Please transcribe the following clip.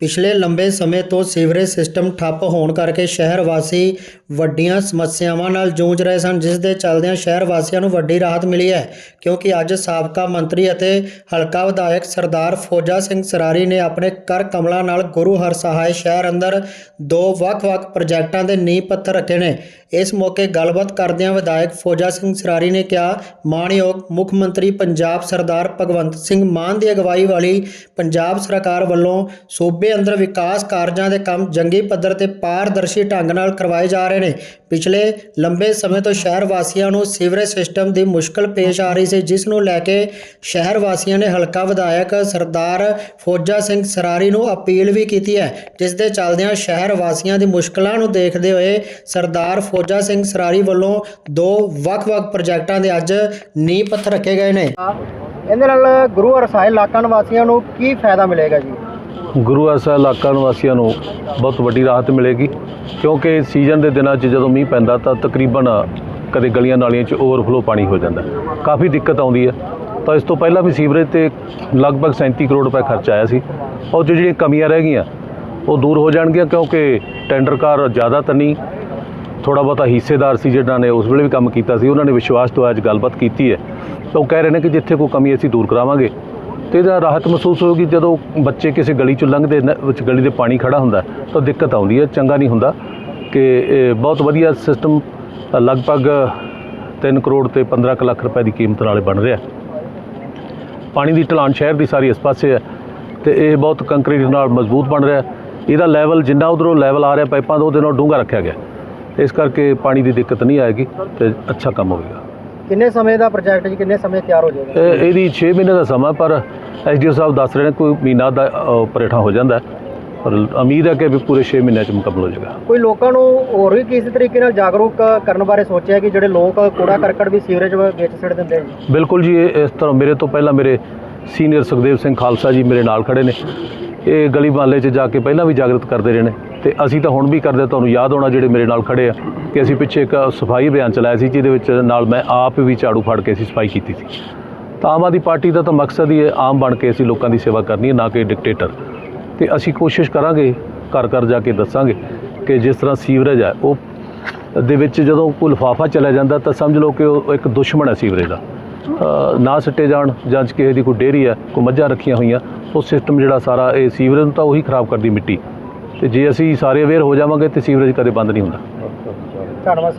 ਪਿਛਲੇ ਲੰਬੇ ਸਮੇਂ ਤੋਂ ਸੀਵਰੇਜ ਸਿਸਟਮ ਠੱਪ ਹੋਣ ਕਰਕੇ ਸ਼ਹਿਰ ਵਾਸੀ ਵੱਡੀਆਂ ਸਮੱਸਿਆਵਾਂ ਨਾਲ ਜੂਝ ਰਹੇ ਸਨ, ਜਿਸ ਦੇ ਚੱਲਦਿਆਂ ਸ਼ਹਿਰ ਵਾਸੀਆਂ ਨੂੰ ਵੱਡੀ ਰਾਹਤ ਮਿਲੀ ਹੈ, ਕਿਉਂਕਿ ਅੱਜ ਸਾਬਕਾ ਮੰਤਰੀ ਅਤੇ ਹਲਕਾ ਵਿਧਾਇਕ ਸਰਦਾਰ ਫੌਜਾ ਸਿੰਘ ਸਰਾਰੀ ਨੇ ਆਪਣੇ ਕਰ ਕਮਲਾਂ ਨਾਲ ਗੁਰੂ ਹਰ ਸਹਾਇ ਸ਼ਹਿਰ ਅੰਦਰ ਦੋ ਵੱਖ-ਵੱਖ ਪ੍ਰੋਜੈਕਟਾਂ ਦੇ ਨੀਂਹ ਪੱਥਰ ਰੱਖੇ ਨੇ। ਇਸ ਮੌਕੇ ਗੱਲਬਾਤ ਕਰਦਿਆਂ ਵਿਧਾਇਕ ਫੌਜਾ ਸਿੰਘ ਸਰਾਰੀ ਨੇ ਕਿਹਾ, ਮਾਣਯੋਗ ਮੁੱਖ ਮੰਤਰੀ ਪੰਜਾਬ ਸਰਦਾਰ ਭਗਵੰਤ ਸਿੰਘ ਮਾਨ ਦੀ ਅਗਵਾਈ ਵਾਲੀ ਪੰਜਾਬ ਸਰਕਾਰ ਵੱਲੋਂ ਸੂਬੇ ਅੰਦਰ ਵਿਕਾਸ ਕਾਰਜਾਂ ਦੇ ਕੰਮ ਜੰਗੀ ਪੱਧਰ ਤੇ ਪਾਰਦਰਸ਼ੀ ਢੰਗ ਨਾਲ ਕਰਵਾਏ ਜਾ ਰਹੇ ਨੇ। ਪਿਛਲੇ ਲੰਬੇ ਸਮੇਂ ਤੋਂ ਸ਼ਹਿਰ ਵਾਸੀਆਂ ਨੂੰ ਸੀਵਰੇਜ ਸਿਸਟਮ ਦੀ ਮੁਸ਼ਕਲ ਪੇਸ਼ ਆ ਰਹੀ ਸੀ, ਜਿਸ ਨੂੰ ਲੈ ਕੇ ਸ਼ਹਿਰ ਵਾਸੀਆਂ ਨੇ ਹਲਕਾ ਵਿਧਾਇਕ ਸਰਦਾਰ ਫੌਜਾ ਸਿੰਘ ਸਰਾਰੀ ਨੂੰ ਅਪੀਲ ਵੀ ਕੀਤੀ ਹੈ, ਜਿਸ ਦੇ ਚੱਲਦਿਆਂ ਸ਼ਹਿਰ ਵਾਸੀਆਂ ਦੀ ਮੁਸ਼ਕਲਾਂ ਨੂੰ ਦੇਖਦੇ ਹੋਏ ਸਰਦਾਰ ਫੌਜਾ ਸਿੰਘ ਸਰਾਰੀ ਵੱਲੋਂ ਦੋ ਵੱਖ-ਵੱਖ ਪ੍ਰੋਜੈਕਟਾਂ ਦੇ ਅੱਜ ਨੀਂਹ ਪੱਥਰ ਰੱਖੇ ਗਏ ਨੇ। ਇਹਦੇ ਨਾਲ ਗੁਰੂ ਅਰਸਾਏ ਇਲਾਕਾ ਨਿਵਾਸੀਆਂ ਨੂੰ ਕੀ ਫਾਇਦਾ ਮਿਲੇਗਾ ਜੀ? ਗੁਰੂ ਅਰਸਾ ਇਲਾਕਾ ਨਿਵਾਸੀਆਂ ਨੂੰ ਬਹੁਤ ਵੱਡੀ ਰਾਹਤ ਮਿਲੇਗੀ ਕਿਉਂਕਿ ਸੀਜ਼ਨ ਦੇ ਦਿਨਾਂ 'ਚ ਜਦੋਂ ਮੀਂਹ ਪੈਂਦਾ ਤਾਂ ਤਕਰੀਬਨ ਕਦੇ ਗਲੀਆਂ ਨਾਲੀਆਂ 'ਚ ਓਵਰਫਲੋ ਪਾਣੀ ਹੋ ਜਾਂਦਾ ਕਾਫੀ ਦਿੱਕਤ ਆਉਂਦੀ ਹੈ। ਤਾਂ ਇਸ ਤੋਂ ਪਹਿਲਾਂ ਵੀ ਸੀਵਰੇਜ ਤੇ ਲਗਭਗ 37 ਕਰੋੜ ਰੁਪਏ ਖਰਚ ਆਇਆ ਸੀ। ਔਰ ਜੋ ਜਿਹੜੀਆਂ ਕਮੀਆਂ ਰਹਿ ਗਈਆਂ ਉਹ ਦੂਰ ਹੋ ਜਾਣਗੀਆਂ ਕਿਉਂਕਿ ਟੈਂਡਰਕਾਰ ਜ਼ਿਆਦਾ ਤਾਂ ਨਹੀਂ ਥੋੜਾ ਬਹੁਤਾ ਹਿੱਸੇਦਾਰ ਸੀ ਜਿਹਨਾਂ ਨੇ ਉਸ ਵੇਲੇ ਵੀ ਕੰਮ ਕੀਤਾ ਸੀ, ਉਹਨਾਂ ਨੇ ਵਿਸ਼ਵਾਸ ਤੋਂ ਅੱਜ ਗੱਲਬਾਤ ਕੀਤੀ ਹੈ। ਤਾਂ ਉਹ ਕਹਿ ਰਹੇ ਨੇ ਕਿ ਜਿੱਥੇ ਕੋਈ ਕਮੀ ਅਸੀਂ ਦੂਰ ਕਰਾਵਾਂਗੇ। ਤੇ ਇਹਦਾ ਰਾਹਤ ਮਹਿਸੂਸ ਹੋਊਗੀ ਜਦੋਂ ਬੱਚੇ ਕਿਸੇ ਗਲੀ ਚੋਂ ਲੰਘਦੇ ਵਿੱਚ ਗਲੀ ਦੇ ਪਾਣੀ ਖੜਾ ਹੁੰਦਾ ਤਾਂ ਦਿੱਕਤ ਆਉਂਦੀ ਹੈ, ਚੰਗਾ ਨਹੀਂ ਹੁੰਦਾ ਕਿ, ਇਹ ਬਹੁਤ ਵਧੀਆ ਸਿਸਟਮ ਲਗਭਗ 3 ਕਰੋੜ ਤੇ 15 ਕੁ ਲੱਖ ਰੁਪਏ ਦੀ ਕੀਮਤ ਨਾਲ ਬਣ ਰਿਹਾ ਪਾਣੀ ਦੀ ਢਲਾਨ ਸ਼ਹਿਰ ਦੀ ਸਾਰੀ ਇਸ ਪਾਸੇ ਹੈ ਤੇ ਇਹ ਬਹੁਤ ਕੰਕਰੀਟ ਨਾਲ ਮਜ਼ਬੂਤ ਬਣ ਰਿਹਾ ਇਹਦਾ ਲੈਵਲ ਜਿੰਨਾ ਉਧਰੋਂ ਲੈਵਲ ਆ ਰਿਹਾ, ਪਾਈਪਾਂ ਦਾ, ਉਹਦੇ ਨਾਲ ਡੂੰਘਾ ਰੱਖਿਆ ਗਿਆ ਇਸ ਕਰਕੇ ਪਾਣੀ ਦੀ ਦਿੱਕਤ ਨਹੀਂ ਆਏਗੀ ਤੇ ਅੱਛਾ ਕੰਮ ਹੋਵੇਗਾ ਕਿੰਨੇ ਸਮੇਂ ਦਾ ਪ੍ਰੋਜੈਕਟ ਜੀ? ਕਿੰਨੇ ਸਮੇਂ ਤਿਆਰ ਹੋ ਜਾਏਗਾ? ਇਹ- ਇਹਦੀ 6 ਮਹੀਨੇ ਦਾ ਸਮਾਂ ਪਰ ਐਸਡੀਓ ਸਾਹਿਬ ਦੱਸ ਰਹੇ ਨੇ ਕੋਈ ਮਹੀਨਾ ਦਾ ਅ, ਪਰੇਠਾ ਹੋ ਜਾਂਦਾ। ਹੈ। ਪਰ ਉਮੀਦ ਹੈ ਕਿ ਵੀ ਪੂਰੇ 6 ਮਹੀਨਿਆਂ ਚ ਮੁਕੰਮਲ ਹੋ ਜਾਏਗਾ। ਕੋਈ ਲੋਕਾਂ ਨੂੰ ਹੋਰ ਵੀ ਕਿਸੇ ਤਰੀਕੇ ਨਾਲ ਜਾਗਰੂਕ ਕਰਨ ਬਾਰੇ ਸੋਚਿਆ ਕਿ ਜਿਹੜੇ ਲੋਕ ਕੂੜਾ ਕਰਕਟ ਵੀ ਸੀਵਰੇਜ ਵਿੱਚ ਸਿੱਟ ਦਿੰਦੇ ਨੇ? ਬਿਲਕੁਲ ਜੀ ਇਹ ਇਸ ਤਰ੍ਹਾਂ ਮੇਰੇ ਤੋਂ ਪਹਿਲਾਂ ਮੇਰੇ ਸੀਨੀਅਰ ਸੁਖਦੇਵ ਸਿੰਘ ਖਾਲਸਾ ਜੀ ਮੇਰੇ ਨਾਲ ਖੜੇ ਨੇ। ਇਹ ਗਲੀ ਮੁਹੱਲੇ 'ਚ ਜਾ ਕੇ ਪਹਿਲਾਂ ਵੀ ਜਾਗਰਤ ਕਰਦੇ ਰਹੇ ਨੇ। ਤੇ ਅਸੀਂ ਤਾਂ ਹੁਣ ਵੀ ਕਰਦੇ ਤੁਹਾਨੂੰ ਯਾਦ ਹੋਣਾ ਜਿਹੜੇ ਮੇਰੇ ਨਾਲ ਖੜੇ ਆ ਕਿ ਅਸੀਂ ਪਿੱਛੇ ਇੱਕ ਸਫ਼ਾਈ ਅਭਿਆਨ ਚਲਾਇਆ ਸੀ, ਜਿਹਦੇ ਵਿੱਚ ਨਾਲ ਮੈਂ ਆਪ ਵੀ ਝਾੜੂ ਫੜ ਕੇ ਅਸੀਂ ਸਫ਼ਾਈ ਕੀਤੀ ਸੀ। ਤਾਂ ਆਮ ਆਦਮੀ ਪਾਰਟੀ ਦਾ ਤਾਂ ਮਕਸਦ ਹੀ ਹੈ ਆਮ ਬਣ ਕੇ ਅਸੀਂ ਲੋਕਾਂ ਦੀ ਸੇਵਾ ਕਰਨੀ ਹੈ, ਨਾ ਕਿ ਡਿਕਟੇਟਰ। ਤੇ ਅਸੀਂ ਕੋਸ਼ਿਸ਼ ਕਰਾਂਗੇ, ਘਰ ਘਰ ਜਾ ਕੇ ਦੱਸਾਂਗੇ ਕਿ ਜਿਸ ਤਰ੍ਹਾਂ ਸੀਵਰੇਜ ਹੈ, ਉਹ ਦੇ ਵਿੱਚ ਜਦੋਂ ਕੋਈ ਲਿਫਾਫਾ ਚਲਾ ਜਾਂਦਾ, ਤਾਂ ਸਮਝ ਲਓ ਕਿ ਉਹ ਇੱਕ ਦੁਸ਼ਮਣ ਹੈ ਸੀਵਰੇਜ ਦਾ। ਨਾ ਸਿੱਟੇ ਜਾਣ, ਜਾਂ ਕਿਸੇ ਦੀ ਕੋਈ ਡੇਅਰੀ ਹੈ, ਕੋਈ ਮੱਝਾਂ ਰੱਖੀਆਂ ਹੋਈਆਂ, ਉਹ ਸਿਸਟਮ ਜਿਹੜਾ ਸਾਰਾ ਇਹ ਸੀਵਰੇਜ ਨੂੰ ਤਾਂ ਉਹੀ ਖਰਾਬ ਕਰਦੀ ਮਿੱਟੀ। ਤੇ ਜੇ ਅਸੀਂ ਸਾਰੇ ਅਵੇਅਰ ਹੋ ਜਾਵਾਂਗੇ ਤੇ ਸੀਵਰੇਜ ਕਦੇ ਬੰਦ ਨਹੀਂ ਹੁੰਦਾ। ਧੰਨਵਾਦ